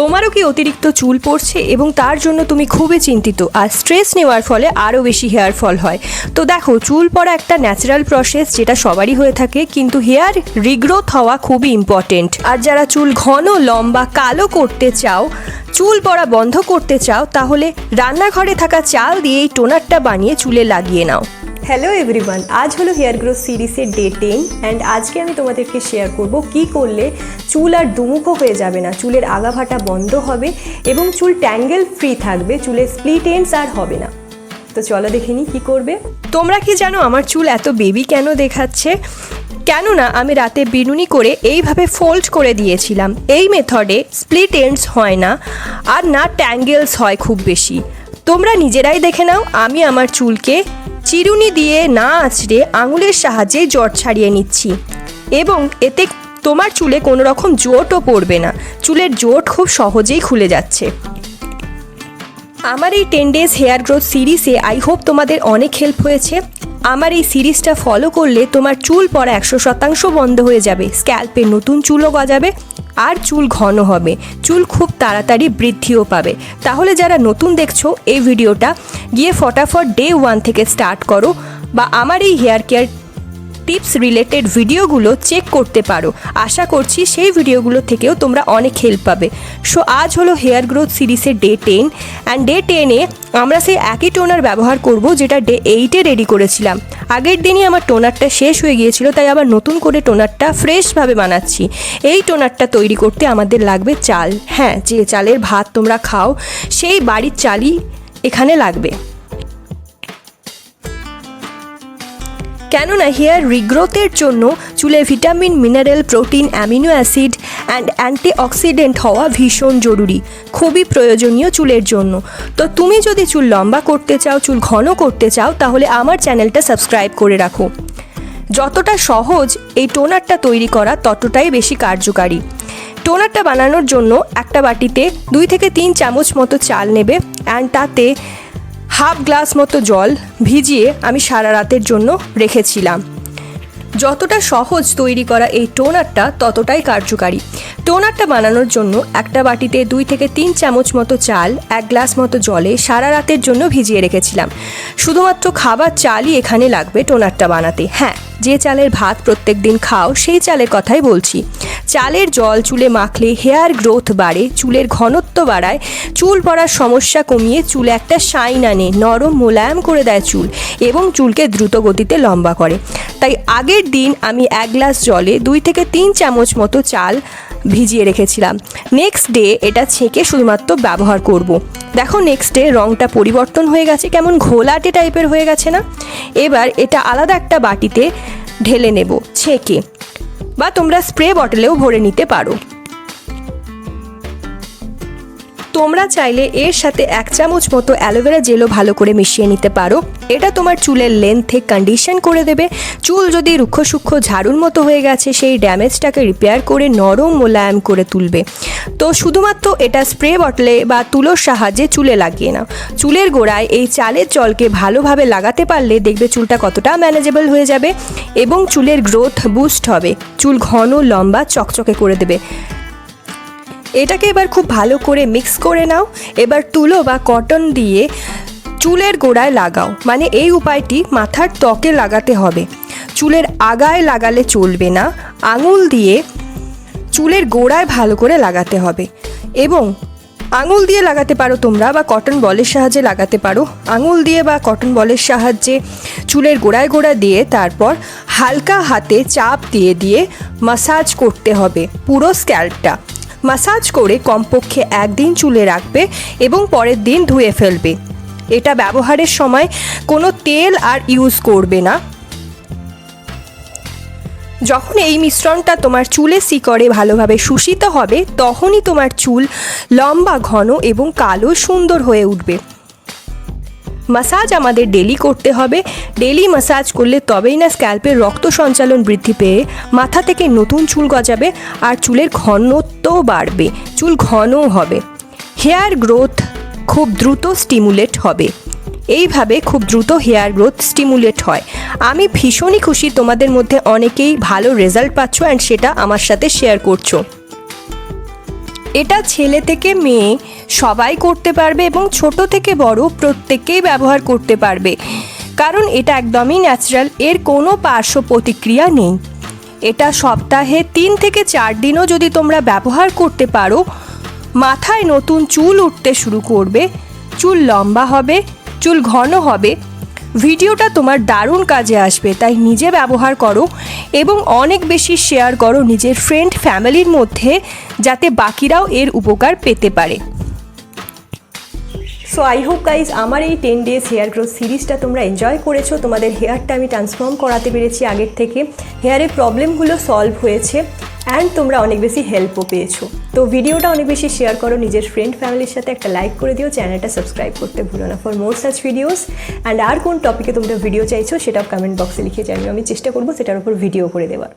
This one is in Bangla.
তোমারও কি অতিরিক্ত চুল পড়ছে এবং তার জন্য তুমি খুবই চিন্তিত? আর স্ট্রেস নেওয়ার ফলে আরও বেশি হেয়ার ফল হয়। তো দেখো, চুল পড়া একটা ন্যাচারাল প্রসেস যেটা সবারই হয়ে থাকে, কিন্তু হেয়ার রিগ্রোথ হওয়া খুবই ইম্পর্টেন্ট আর যারা চুল ঘন, লম্বা, কালো করতে চাও, চুল পড়া বন্ধ করতে চাও, তাহলে রান্নাঘরে থাকা চাল দিয়ে এই টোনারটা বানিয়ে চুলে লাগিয়ে নাও। হ্যালো এভরিওয়ান আজ হলো হেয়ার গ্রোথ সিরিজের ডে টেন অ্যান্ড আজকে আমি তোমাদেরকে শেয়ার করব কি করলে চুল আর দুমুখো হয়ে যাবে না, চুলের আগাভাটা বন্ধ হবে এবং চুল ট্যাঙ্গেল ফ্রি থাকবে, চুলের স্প্লিট এন্ডস আর হবে না। তো চলো দেখে নিই কী করবে। তোমরা কি জানো আমার চুল এত বেবি কেন দেখাচ্ছে? কেননা আমি রাতে বিনুনি করে এইভাবে ফোল্ড করে দিয়েছিলাম, এই মেথডে স্প্লিট এন্ডস হয় না, আর না ট্যাঙ্গেলস হয় খুব বেশি। তোমরা নিজেরাই দেখে নাও, আমি আমার চুলকে চিরুনি দিয়ে না আঁচড়ে আঙুলের সাহায্যে জট ছাড়িয়ে নিচ্ছি। এবং এতে তোমার চুলে কোনো রকম জোটও পড়বে না। চুলের জোট খুব সহজেই খুলে যাচ্ছে। আমার এই টেন ডেজ হেয়ার গ্রোথ সিরিজে আই হোপ তোমাদের অনেক হেল্প হয়েছে। আমার এই সিরিজটা ফলো করলে তোমার চুল পড়া একশো শতাংশ বন্ধ হয়ে যাবে। স্ক্যাল্পে নতুন চুলও গজাবে। আর চুল ঘন হবে। চুল খুব তাড়াতাড়ি বৃদ্ধিও পাবে। তাহলে যারা নতুন দেখছ, এই ভিডিওটা গিয়ে ফটাফট ডে ওয়ান থেকে স্টার্ট করো বা আমার এই হেয়ার কেয়ার টিপস রিলেটেড ভিডিওগুলো চেক করতে পারো। আশা করছি সেই ভিডিওগুলো থেকেও তোমরা অনেক হেল্প পাবে। সো আজ হলো হেয়ার গ্রোথ সিরিজের ডে টেন অ্যান্ড ডে টেনে আমরা সেই একই টোনার ব্যবহার করব যেটা ডে এইটে রেডি করেছিলাম। আগের দিনই আমার টোনারটা শেষ হয়ে গিয়েছিল, তাই আবার নতুন করে টোনারটা ফ্রেশভাবে বানাচ্ছি। এই টোনারটা তৈরি করতে আমাদের লাগবে চাল। হ্যাঁ যে চালের ভাত তোমরা খাও, সেই বাড়ির চালই এখানে লাগবে। কেননা হেয়ার রিগ্রোথের জন্য চুলে vitamin mineral protein amino acid and antioxidant হওয়া ভীষণ জরুরি, খুবই প্রয়োজনীয় চুলের জন্য। তো তুমি যদি চুল লম্বা করতে চাও, চুল ঘন করতে চাও, তাহলে আমার চ্যানেলটা সাবস্ক্রাইব করে রাখো। যতটা সহজ এই টোনারটা তৈরি করা ততটাই বেশি কার্যকারী। টোনারটা বানানোর জন্য একটা বাটিতে দুই থেকে তিন চামচ মতো চাল নেবে অ্যান্ড তাতে হাফ গ্লাস মতো জল ভিজিয়ে আমি সারা রাতের জন্য রেখেছিলাম। যতটা সহজ তৈরি করা এই টোনারটা ততটাই কার্যকারী। টোনারটা বানানোর জন্য একটা বাটিতে দুই থেকে তিন চামচ মতো চাল, এক গ্লাস মতো জলে সারা রাতের জন্য ভিজিয়ে রেখেছিলাম। শুধুমাত্র খাবার চালই এখানে লাগবে টোনারটা বানাতে। হ্যাঁ যে চালের ভাত প্রত্যেক দিন খাও, সেই চালের কথাই বলছি। চালের জল চুলে মাখলে হেয়ার গ্রোথ বাড়ে, চুলের ঘনত্ব বাড়ায়, চুল পড়ার সমস্যা কমিয়ে চুলে একটা শাইন আনে, নরম মোলায়েম করে দেয় চুল এবং চুলকে দ্রুত গতিতে লম্বা করে। তাই আগের দিন আমি এক গ্লাস জলে দুই থেকে তিন চামচ মতো চাল ভিজিয়ে রেখেছিলাম। নেক্সট ডে এটা ছেঁকে শুধুমাত্র ব্যবহার করব। দেখো নেক্সট ডে রঙটা পরিবর্তন হয়ে গেছে, কেমন ঘোলাটে টাইপের হয়ে গেছে না? এবার এটা আলাদা একটা বাটিতে ঢেলে নেব, ছেঁকে। বা তোমরা স্প্রে বটলেও ভরে নিতে পারো। তোমরা চাইলে এর সাথে এক চামচ মতো অ্যালোভেরা জেলও ভালো করে মিশিয়ে নিতে পারো। এটা তোমার চুলের লেন্থে কন্ডিশন করে দেবে। চুল যদি রুক্ষ সূক্ষ্ম ঝাড়ুর মতো হয়ে গেছে, সেই ড্যামেজটাকে রিপেয়ার করে নরম মোলায়েম করে তুলবে। তো শুধুমাত্র এটা স্প্রে বটলে বা তুলোর সাহায্যে চুলে লাগিয়ে নাও। চুলের গোড়ায় এই চালের জলকে ভালোভাবে লাগাতে পারলে দেখবে চুলটা কতটা ম্যানেজেবল হয়ে যাবে এবং চুলের গ্রোথ বুস্ট হবে। চুল ঘন, লম্বা, চকচকে করে দেবে। এটাকে এবার খুব ভালো করে মিক্স করে নাও। এবার তুলো বা কটন দিয়ে চুলের গোড়ায় লাগাও। মানে এই উপায়টি মাথার ত্বকে লাগাতে হবে। চুলের আগায় লাগালে চলবে না। আঙুল দিয়ে চুলের গোড়ায় ভালো করে লাগাতে হবে। এবং আঙুল দিয়ে লাগাতে পারো তোমরা বা কটন বলের সাহায্যে লাগাতে পারো। আঙুল দিয়ে বা কটন বলের সাহায্যে চুলের গোড়ায় গোড়া দিয়ে তারপর হালকা হাতে চাপ দিয়ে দিয়ে মাসাজ করতে হবে পুরো স্ক্যাল্পটা মাসাজ করে কমপক্ষে একদিন চুলে রাখবে এবং পরের দিন ধুয়ে ফেলবে। এটা ব্যবহারের সময় কোনো তেল আর ইউজ করবে না। যখন এই মিশ্রণটা তোমার চুলে শিকড়ে ভালোভাবে শুষিত হবে, তখনই তোমার চুল লম্বা, ঘন এবং কালো সুন্দর হয়ে উঠবে। মাসাজ আমাদের ডেলি করতে হবে। ডেলি মাসাজ করলে তবেই না স্ক্যাল্পের রক্ত সঞ্চালন বৃদ্ধি পেয়ে মাথা থেকে নতুন চুল গজাবে আর চুলের ঘনত্বও বাড়বে। চুল ঘনও হবে। হেয়ার গ্রোথ খুব দ্রুত স্টিমুলেট হবে। এইভাবে খুব দ্রুত হেয়ার গ্রোথ স্টিমুলেট হয়। আমি ভীষণই খুশি তোমাদের মধ্যে অনেকেই ভালো রেজাল্ট পাচ্ছ অ্যান্ড সেটা আমার সাথে শেয়ার করছ। এটা ছেলে থেকে মেয়ে সবাই করতে পারবে এবং ছোট থেকে বড় প্রত্যেকেই ব্যবহার করতে পারবে। কারণ এটা একদমই ন্যাচারাল এর কোনো পার্শ্ব প্রতিক্রিয়া নেই। এটা সপ্তাহে তিন থেকে চার দিনও যদি তোমরা ব্যবহার করতে পারো, মাথায় নতুন চুল উঠতে শুরু করবে, চুল লম্বা হবে, চুল ঘন হবে ভিডিওটা তোমার দারুণ কাজে আসবে, তাই নিজে ব্যবহার করো এবং অনেক বেশি শেয়ার করো নিজের ফ্রেন্ড ফ্যামিলির মধ্যে, যাতে বাকিরাও এর উপকার পেতে পারে। সো আই হোপ গাইজ আমার এই টেন ডেজ হেয়ার গ্রোথ সিরিজটা তোমরা এনজয় করেছ। তোমাদের হেয়ারটা আমি ট্রান্সফর্ম করাতে পেরেছি আগের থেকে। হেয়ারের প্রবলেমগুলো সলভ হয়েছে। অ্যান্ড তোমরা অনেক বেশি হেল্পও পেয়েছ। তো ভিডিওটা অনেক বেশি শেয়ার করো, নিজের ফ্রেন্ড ফ্যামিলির সাথে একটা লাইক করে দিও চ্যানেলটা সাবস্ক্রাইব করতে ভুলো না। For more such videos and আর কোন টপিকে তোমরা ভিডিও চাইছো, সেটাও কমেন্ট বক্সে লিখে জানিও। আমি চেষ্টা করব সেটার উপর ভিডিও করে দেওয়ার।